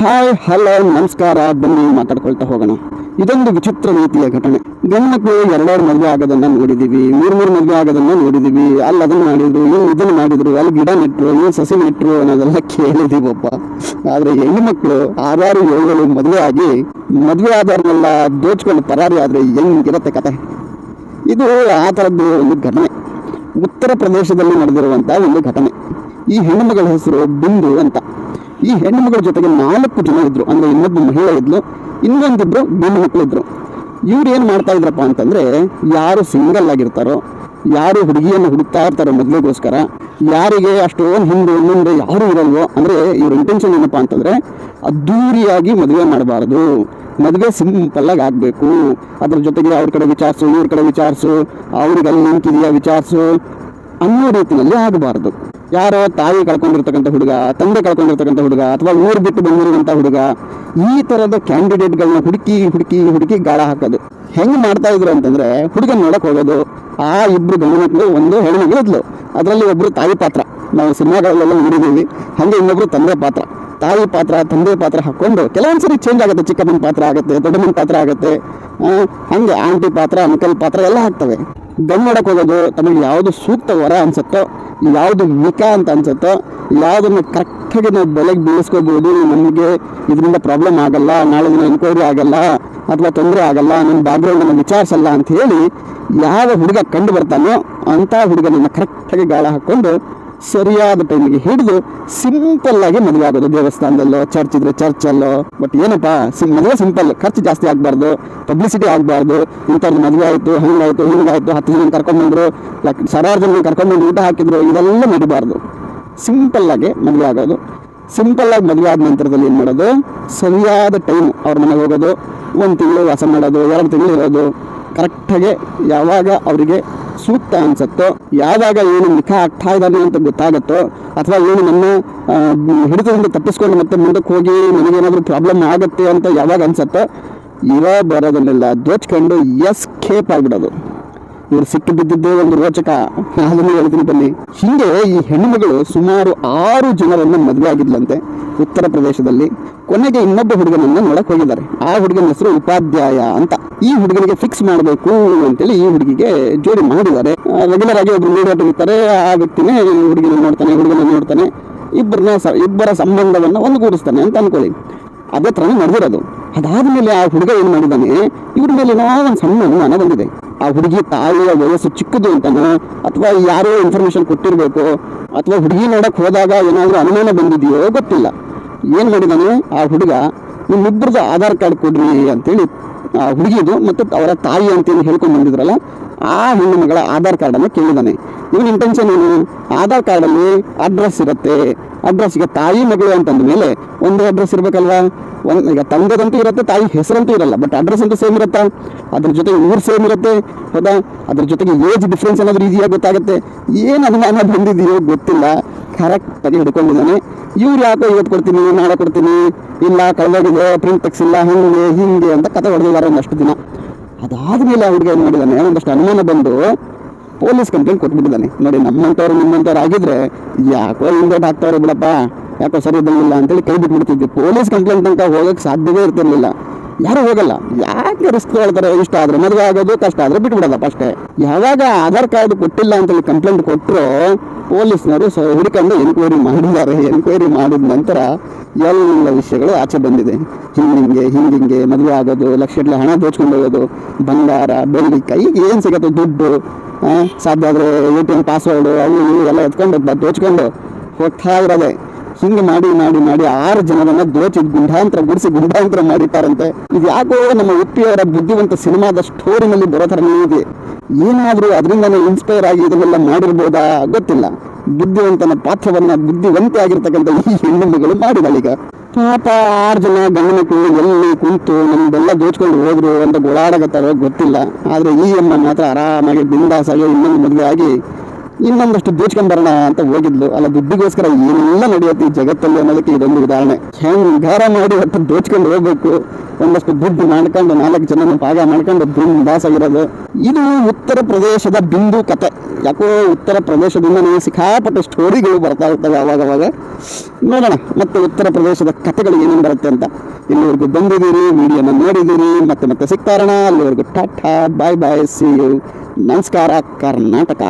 Hi, hello, ನಮಸ್ಕಾರ, ಬನ್ನಿ ಮಾತಾಡ್ಕೊಳ್ತಾ ಹೋಗೋಣ. ಇದೊಂದು ವಿಚಿತ್ರ ರೀತಿಯ ಘಟನೆ. ಗಂಡ್ಮಕ್ಳು ಎರಡೆರಡು ಮದುವೆ ಆಗೋದನ್ನ ನೋಡಿದೀವಿ. ಮೂರು ಮೂರು ಮದುವೆ ಆಗೋದನ್ನ ನೋಡಿದೀವಿ. ಅಲ್ಲಿ ಅದನ್ನು ಮಾಡಿದ್ರು, ಇಲ್ಲಿ ಇದನ್ನ ಮಾಡಿದ್ರು, ಅಲ್ಲಿ ಗಿಡ ನೆಟ್ಟರು ಇಲ್ಲಿ ಸಸಿ ನೆಟ್ಟರು ಅನ್ನೋದೆಲ್ಲ ಕೇಳಿದೀವಪ್ಪ. ಆದರೆ ಹೆಣ್ಣು ಮಕ್ಕಳು ಆರಾರು ಏಳುಗಳು ಮದುವೆ ಆಗಿ, ಮದುವೆ ಆದವ್ರನ್ನೆಲ್ಲ ದೋಚ್ಕೊಂಡು ಪರಾರಿ ಆದರೆ ಹೆಂಗಿರತ್ತೆ ಕತೆ. ಇದು ಆ ಥರದ್ದು ಒಂದು ಘಟನೆ. ಉತ್ತರ ಪ್ರದೇಶದಲ್ಲಿ ನಡೆದಿರುವಂಥ ಒಂದು ಘಟನೆ. ಈ ಹೆಣ್ಣುಮಗಳ ಹೆಸರು ಬಿಂದು ಅಂತ. ಈ ಹೆಣ್ಣುಮಗಳ ಜೊತೆಗೆ ನಾಲ್ಕು ಜನ ಇದ್ರು. ಅಂದ್ರೆ ಇನ್ನೊಬ್ಬ ಮಹಿಳೆ ಇದ್ಲು, ಇನ್ನೊಂದಿಬ್ರು ಗಂಡು ಮಕ್ಕಳು ಇದ್ರು. ಇವ್ರು ಏನು ಮಾಡ್ತಾ ಇದ್ರಪ್ಪ ಅಂತಂದ್ರೆ, ಯಾರು ಸಿಂಗಲ್ ಆಗಿರ್ತಾರೋ, ಯಾರು ಹುಡುಗಿಯನ್ನು ಹುಡುಕ್ತಾ ಇರ್ತಾರೋ ಮೊದಲಿಗೋಸ್ಕರ ಯಾರಿಗೆ ಅಷ್ಟೊಂದು ಹಿಂದೆ, ಮುಂದೆ ಯಾರು ಇರಲ್ವೋ, ಅಂದ್ರೆ ಇವ್ರ ಇಂಟೆನ್ಷನ್ ಏನಪ್ಪ ಅಂತಂದ್ರೆ, ಅದ್ದೂರಿಯಾಗಿ ಮದುವೆ ಮಾಡಬಾರದು. ಮದುವೆ ಸಿಂಪಲ್ ಆಗಿ ಆಗಬೇಕು. ಅದ್ರ ಜೊತೆಗೆ ಅವ್ರ ಕಡೆ ವಿಚಾರಿಸು, ಇವ್ರ ಕಡೆ ವಿಚಾರಿಸು ಅವ್ರಿಗೆ ಅಲ್ಲಿ ನಿಂತಿದೆಯಾ ವಿಚಾರಿಸು ಅನ್ನೋ ರೀತಿಯಲ್ಲಿ ಆಗಬಾರದು. ಯಾರೋ ತಾಯಿ ಕಳ್ಕೊಂಡಿರ್ತಕ್ಕಂಥ ಹುಡುಗ, ತಂದೆ ಕಳ್ಕೊಂಡಿರ್ತಕ್ಕಂಥ ಹುಡುಗ, ಅಥವಾ ಊರು ಬಿಟ್ಟು ಬಂದಿರುವಂಥ ಹುಡುಗ, ಈ ಥರದ ಕ್ಯಾಂಡಿಡೇಟ್ಗಳನ್ನ ಹುಡುಕಿ ಹುಡುಕಿ ಹುಡುಕಿ ಗಾಳ ಹಾಕೋದು. ಹೆಂಗೆ ಮಾಡ್ತಾ ಇದ್ರು ಅಂತಂದ್ರೆ ಹುಡುಗ ನೋಡಕ್ ಹೋಗೋದು, ಆ ಇಬ್ಬರು ಗಂಡು ಮಕ್ಕಳು ಒಂದು ಇದ್ಲು. ಅದರಲ್ಲಿ ಒಬ್ರು ತಾಯಿ ಪಾತ್ರ. ನಾವು ಸಿನಿಮಾಗಳಲ್ಲೆಲ್ಲ ನೋಡಿದ್ದೀವಿ. ಹಾಗೆ ಇನ್ನೊಬ್ರು ತಂದೆ ಪಾತ್ರ. ತಾಯಿ ಪಾತ್ರ, ತಂದೆ ಪಾತ್ರ ಕೆಲವೊಂದು ಸರಿ ಚೇಂಜ್ ಆಗುತ್ತೆ, ಚಿಕ್ಕಮ್ಮನ ಪಾತ್ರ ಆಗುತ್ತೆ, ದೊಡ್ಡಮ್ಮನ ಪಾತ್ರ ಆಗುತ್ತೆ ಹಾಗೆ ಆಂಟಿ ಪಾತ್ರ ಅಂಕಲ್ ಪಾತ್ರ ಎಲ್ಲ ಹಾಕ್ತವೆ ಗಮ್ ಹೋಗೋದು ತಮಗೆ ಯಾವುದು ಸೂಕ್ತ ವರ ಅನ್ಸುತ್ತೋ, ಯಾವುದು ವಿಕ ಅಂತ ಅನ್ಸುತ್ತೋ, ಯಾವುದನ್ನು ಕರೆಕ್ಟಾಗಿ ನಾವು ಬೆಲೆಗೆ ಬೀಳಿಸ್ಕೋಬಹುದು ನಮಗೆ ಇದರಿಂದ ಪ್ರಾಬ್ಲಮ್ ಆಗಲ್ಲ, ನಾಳೆ ದಿನ ಎನ್ಕ್ವೈರಿ ಆಗಲ್ಲ, ಅಥವಾ ತೊಂದರೆ ಆಗಲ್ಲ, ನನ್ನ ಬ್ಯಾಕ್ಗ್ರೌಂಡನ್ನು ವಿಚಾರಿಸಲ್ಲ ಅಂತ ಹೇಳಿ, ಯಾವ ಹುಡುಗ ಕಂಡು ಬರ್ತಾನೋ ಅಂಥ ಹುಡುಗನನ್ನು ಕರೆಕ್ಟಾಗಿ ಗಾಳ ಹಾಕ್ಕೊಂಡು ಸರಿಯಾದ ಟೈಮಿಗೆ ಹಿಡಿದು ಸಿಂಪಲ್ ಆಗಿ ಮದುವೆ ಆಗೋದು ದೇವಸ್ಥಾನದಲ್ಲೋ ಚರ್ಚ್ ಇದ್ರೆ ಚರ್ಚಲ್ಲೋ ಬಟ್ ಏನಪ್ಪ ಮದುವೆ ಸಿಂಪಲ್ ಖರ್ಚು ಜಾಸ್ತಿ ಆಗಬಾರ್ದು ಪಬ್ಲಿಸಿಟಿ ಆಗಬಾರ್ದು ಇಂಥವ್ರದ್ದು ಮದುವೆ ಆಯಿತು, ಹಂಗಾಯಿತು, ಹಿಂಗಾಯ್ತು, ಹತ್ತು ಜನ ಕರ್ಕೊಂಡ್ಬಂದ್ರು ಲೈಕ್ ಸಾವಿರಾರು ಜನ ಕರ್ಕೊಂಡ್ಬಂದು ಊಟ ಹಾಕಿದ್ರು, ಇದೆಲ್ಲ ನಡಿಬಾರ್ದು ಸಿಂಪಲ್ ಆಗಿ ಮದುವೆ ಆಗೋದು. ಸಿಂಪಲ್ ಆಗಿ ಮದುವೆ ಆದ ನಂತರದಲ್ಲಿ ಏನು ಮಾಡೋದು? ಸರಿಯಾದ ಟೈಮ್ ಅವ್ರ ಮನೆಗೆ ಹೋಗೋದು. ಒಂದು ತಿಂಗಳು ವಾಸ ಮಾಡೋದು, ಎರಡು ತಿಂಗಳು ಇರೋದು. ಕರೆಕ್ಟಾಗಿ ಯಾವಾಗ ಅವರಿಗೆ ಸೂಕ್ತ ಅನ್ಸುತ್ತೋ, ಯಾವಾಗ ಏನು ಮುಖ ಆಗ್ತಾ ಇದ್ದಾನೆ ಅಂತ ಗೊತ್ತಾಗುತ್ತೋ, ಅಥವಾ ಏನು ನನ್ನ ಹಿಡಿತದಿಂದ ತಪ್ಪಿಸ್ಕೊಂಡು ಮತ್ತೆ ಮುಂದಕ್ಕೆ ಹೋಗಿ ನನಗೇನಾದರೂ ಪ್ರಾಬ್ಲಮ್ ಆಗುತ್ತೆ ಅಂತ ಯಾವಾಗ ಅನ್ಸುತ್ತೋ, ಇರೋ ಬರೋದನ್ನೆಲ್ಲ ದೋಚ್ಕೊಂಡು ಎಸ್ ಖೇಪ್ ಆಗ್ಬಿಡೋದು. ಇವ್ರು ಸಿಟ್ಟು ಬಿದ್ದಿದ್ದೇ ಒಂದು ರೋಚಕ ಅದನ್ನು ಹೇಳ್ತೀನಿ ಬನ್ನಿ ಹಿಂದೆ ಈ ಹೆಣ್ಣುಮಗಳು ಸುಮಾರು ಆರು ಜನರನ್ನು ಮದುವೆ ಆಗಿದ್ಲಂತೆ ಉತ್ತರ ಪ್ರದೇಶದಲ್ಲಿ. ಕೊನೆಗೆ ಇನ್ನೊಬ್ಬ ಹುಡುಗನನ್ನ ನೋಡಕ್ ಹೋಗಿದ್ದಾರೆ. ಆ ಹುಡುಗನ ಹೆಸರು ಉಪಾಧ್ಯಾಯ ಅಂತ. ಈ ಹುಡುಗನಿಗೆ ಫಿಕ್ಸ್ ಮಾಡಬೇಕು ಅಂತೇಳಿ ಈ ಹುಡುಗಿಗೆ ಜೋಡಿ ಮಾಡಿದ್ದಾರೆ. ರೆಗ್ಯುಲರ್ ಆಗಿ ಒಬ್ರು ಮೀಡಿಯೇಟರ್ ಇರ್ತಾರೆ ಆ ವ್ಯಕ್ತಿನೇ ಹುಡುಗಿನ ನೋಡ್ತಾನೆ, ಹುಡುಗನ ನೋಡ್ತಾನೆ. ಇಬ್ಬರನ್ನ ಇಬ್ಬರ ಸಂಬಂಧವನ್ನ ಒಂದುಗೂಡಿಸ್ತಾನೆ ಅಂತ ಅನ್ಕೊಳ್ಳಿ. ಅದೇ ಥರನೇ ನಡೆದಿರೋದು. ಅದಾದ್ಮೇಲೆ ಆ ಹುಡುಗ ಏನು ಮಾಡಿದ್ದಾನೆ, ಇವ್ರ ಮೇಲೆ ಏನೋ ಒಂದು ಸಣ್ಣ ಅನುಮಾನ ಬಂದಿದೆ. ಆ ಹುಡುಗಿ ತಾಯಿಯ ವಯಸ್ಸು ಚಿಕ್ಕದು ಅಂತನೋ, ಅಥವಾ ಯಾರೋ ಇನ್ಫಾರ್ಮೇಶನ್ ಕೊಟ್ಟಿರಬೇಕು, ಅಥವಾ ಹುಡುಗಿ ನೋಡಕ್ಕೆ ಹೋದಾಗ ಏನಾದರೂ ಅನುಮಾನ ಬಂದಿದೆಯೋ ಗೊತ್ತಿಲ್ಲ. ಏನು ಮಾಡಿದಾನೆ? ಆ ಹುಡುಗ, ನಿಮ್ಮಿಬ್ಬರದ ಆಧಾರ್ ಕಾರ್ಡ್ ಕೊಡ್ರಿ ಅಂತೇಳಿ ಹುಡುಗಿದು ಮತ್ತು ಅವರ ತಾಯಿ ಅಂತೇಳಿ ಹೇಳ್ಕೊಂಡು ಬಂದಿದ್ರಲ್ಲ, ಆ ಹೆಣ್ಣು ಮಗಳ ಆಧಾರ್ ಕಾರ್ಡನ್ನು ಕೇಳಿದ್ದಾನೆ. ಇವನ ಇಂಟೆನ್ಷನ್ ಏನು? ಆಧಾರ್ ಕಾರ್ಡಲ್ಲಿ ಅಡ್ರೆಸ್ ಇರುತ್ತೆ. ಅಡ್ರೆಸ್ಗೆ ತಾಯಿ, ಮಗಳು ಅಂತಂದ ಮೇಲೆ ಒಂದೇ ಅಡ್ರೆಸ್ ಇರಬೇಕಲ್ವಾ? ಒಂದು, ಈಗ ತಂದೆದಂತೂ ಇರುತ್ತೆ, ತಾಯಿ ಹೆಸರಂತೂ ಇರಲ್ಲ ಬಟ್ ಅಡ್ರೆಸ್ ಅಂತೂ ಸೇಮ್ ಇರುತ್ತಾ? ಅದ್ರ ಜೊತೆಗೆ ಊರು ಸೇಮ್ ಇರುತ್ತೆ, ಹೌದಾ? ಅದ್ರ ಜೊತೆಗೆ ಏಜ್ ಡಿಫ್ರೆನ್ಸ್ ಅನ್ನೋದು ಈಸಿಯಾಗಿ ಗೊತ್ತಾಗುತ್ತೆ? ಏನು ಅನುಮಾನ ಬಂದಿದೆಯೋ ಗೊತ್ತಿಲ್ಲ. ಕರೆಕ್ಟಾಗಿ ಹಿಡ್ಕೊಂಡಿದ್ದಾನೆ. ಇವ್ರು ಯಾಕೋ ಇವತ್ತು ಕೊಡ್ತೀನಿ, ನಾಳೆ ಕೊಡ್ತೀನಿ, ಇಲ್ಲ ಕಳೆದೋಗಿದೆ ಪ್ರಿಂಟ್ ತೆಗ್ಸಿಲ್ಲ ಹಂಗೆ ಹಿಂಗೆ ಅಂತ ಕತೆ ಹೊಡೆದಿದ್ದಾರೆ ಒಂದಷ್ಟು ದಿನ. ಅದಾದ್ಮೇಲೆ ಹುಡುಗ ಏನು ಮಾಡಿದ್ದಾನೆ ಒಂದಷ್ಟು ಅನುಮಾನ ಬಂದು ಪೊಲೀಸ್ ಕಂಪ್ಲೇಂಟ್ ಕೊಟ್ಬಿಟ್ಟಿದ್ದಾನೆ. ನೋಡಿ, ನಮ್ಮಂಥವ್ರು, ನಿಮ್ಮಂಥವ್ರು ಆಗಿದ್ರೆ ಯಾಕೋ ಹಿಂದೆ ಹಾಕ್ತವ್ರೆ ಬಿಡಪ್ಪ, ಯಾಕೋ ಸರಿ ಇದ್ದಂಗಿಲ್ಲ ಅಂತೇಳಿ ಕೈ ಬಿಟ್ಬಿಡ್ತಿದ್ವಿ. ಪೊಲೀಸ್ ಕಂಪ್ಲೇಂಟ್ ಅಂತ ಹೋಗಕ್ಕೆ ಸಾಧ್ಯವೇ ಇರ್ತಿರ್ಲಿಲ್ಲ. ಯಾರು ಹೋಗಲ್ಲ. ಯಾಕೆ ರಿಸ್ಕ್ ಹೇಳ್ತಾರೆ? ಇಷ್ಟ ಆದ್ರೆ ಮದುವೆ ಆಗೋದು, ಕಷ್ಟ ಆದ್ರೆ ಬಿಟ್ಬಿಡೋದಪ್ಪ ಅಷ್ಟೇ. ಯಾವಾಗ ಆಧಾರ್ ಕಾರ್ಡ್ ಕೊಟ್ಟಿಲ್ಲ ಅಂತೇಳಿ ಕಂಪ್ಲೇಂಟ್ ಕೊಟ್ಟರು ಪೊಲೀಸ್ನವರು ಹುಡುಕೊಂಡು ಎನ್ಕ್ವೈರಿ ಮಾಡಿದ್ದಾರೆ. ಎನ್ಕ್ವೈರಿ ಮಾಡಿದ ನಂತರ ಎಲ್ಲ ವಿಷಯಗಳು ಆಚೆ ಬಂದಿದೆ. ಹಿಂಗಿಂಗೆ ಹಿಂಗಿಂಗೆ, ಮದುವೆ ಆಗೋದು, ಲಕ್ಷಗಟ್ಟಲೆ ಹಣ ದೋಚ್ಕೊಂಡು ಹೋಗೋದು, ಬಂಗಾರ ಬೆಳ್ಳಿ ಕೈಗೆ ಏನು ಸಿಗತ್ತೆ? ದುಡ್ಡು ಸಾಧ್ಯ ಆದರೆ ಎ ಟಿ ಎಂ ಪಾಸ್ವರ್ಡು ಅವು ಎಲ್ಲ ಎತ್ಕೊಂಡು ದೋಚ್ಕೊಂಡು ಹೋಗ್ತಾ ಇರೋದೆ. ಹಿಂಗೆ ಮಾಡಿ ಮಾಡಿ ಮಾಡಿ ಆರು ಜನರನ್ನ ದೋಚಿ ಗುಂಡಾಂತರ ಗುಡಿಸಿ ಗುಂಡಾಂತರ ಮಾಡಿದ್ದಾರಂತೆ ಇದು ಯಾಕೋ ನಮ್ಮ ಉಪ್ಪಿಯವರ ಬುದ್ಧಿವಂತ ಸಿನಿಮಾದ ಸ್ಟೋರಿನಲ್ಲಿ ಬರೋ ಥರನೇ ಇದೆ ಏನಾದರೂ ಅದರಿಂದನೇ ಇನ್ಸ್ಪೈರ್ ಆಗಿ ಇದನ್ನೆಲ್ಲ ಮಾಡಿರ್ಬೋದಾ ಗೊತ್ತಿಲ್ಲ. ಬುದ್ಧಿವಂತನ ಪಾತ್ರವನ್ನ ಬುದ್ಧಿವಂತೆ ಆಗಿರ್ತಕ್ಕಂಥ ಈ ಹೆಣ್ಣುಮಗಳು ಮಾಡಿದಳೀಗ ಪಾಪ ಆರು ಜನ ಗಂಡು ಎಲ್ಲಿ ಕುಂತು ನಮ್ದೆಲ್ಲ ದೋಚ್ಕೊಂಡು ಹೋದ್ರು ಅಂತ ಗೋಳಾಡಕತ್ತಾರೋ ಗೊತ್ತಿಲ್ಲ. ಆದ್ರೆ ಈ ಅಮ್ಮ ಮಾತ್ರ ಆರಾಮಾಗಿ ಬಿಂದಾಸಾಗಿ ಇನ್ನೊಂದು ಮದುವೆ ಆಗಿ ಇನ್ನೊಂದಷ್ಟು ದೋಚ್ಕೊಂಡ್ ಬರೋಣ ಅಂತ ಹೋಗಿದ್ಲು. ಅಲ್ಲ, ದುಡ್ಡಿಗೋಸ್ಕರ ಎಲ್ಲ ನಡೆಯುತ್ತೆ ಈ ಜಗತ್ತಲ್ಲಿ ಅನ್ನೋದಕ್ಕೆ ಇದೊಂದು ಉದಾಹರಣೆ. ಹೆಂಗಾರ ಮಾಡಿ ಒಟ್ಟು ದೋಚ್ಕೊಂಡು ಹೋಗ್ಬೇಕು? ಒಂದಷ್ಟು ದುಡ್ಡು ಮಾಡ್ಕೊಂಡು ನಾಲ್ಕು ಜನ ಭಾಗ ಮಾಡ್ಕೊಂಡು ಬಿಂದಾಸ್ ಆಗಿರೋದು ಇದು ಉತ್ತರ ಪ್ರದೇಶದ ಬಿಂದು ಕತೆ. ಯಾಕೋ ಉತ್ತರ ಪ್ರದೇಶದಿಂದ ನನಗೆ ಸಿಕ್ಕಾಪಟ್ಟೆ ಸ್ಟೋರಿಗಳು ಬರ್ತಾ ಇರ್ತವೆ ಅವಾಗ ಅವಾಗ. ನೋಡೋಣ, ಮತ್ತೆ ಉತ್ತರ ಪ್ರದೇಶದ ಕತೆಗಳು ಏನೇನು ಬರುತ್ತೆ ಅಂತ. ಇಲ್ಲಿವರೆಗೂ ಬಂದಿದ್ದೀರಿ, ವಿಡಿಯೋನ ನೋಡಿದ್ದೀರಿ, ಮತ್ತೆ ಮತ್ತೆ ಸಿಗ್ತಾರಣ ಅಲ್ಲಿವರೆಗೂ tata, bye bye see you ನಮಸ್ಕಾರ, ಕರ್ನಾಟಕ.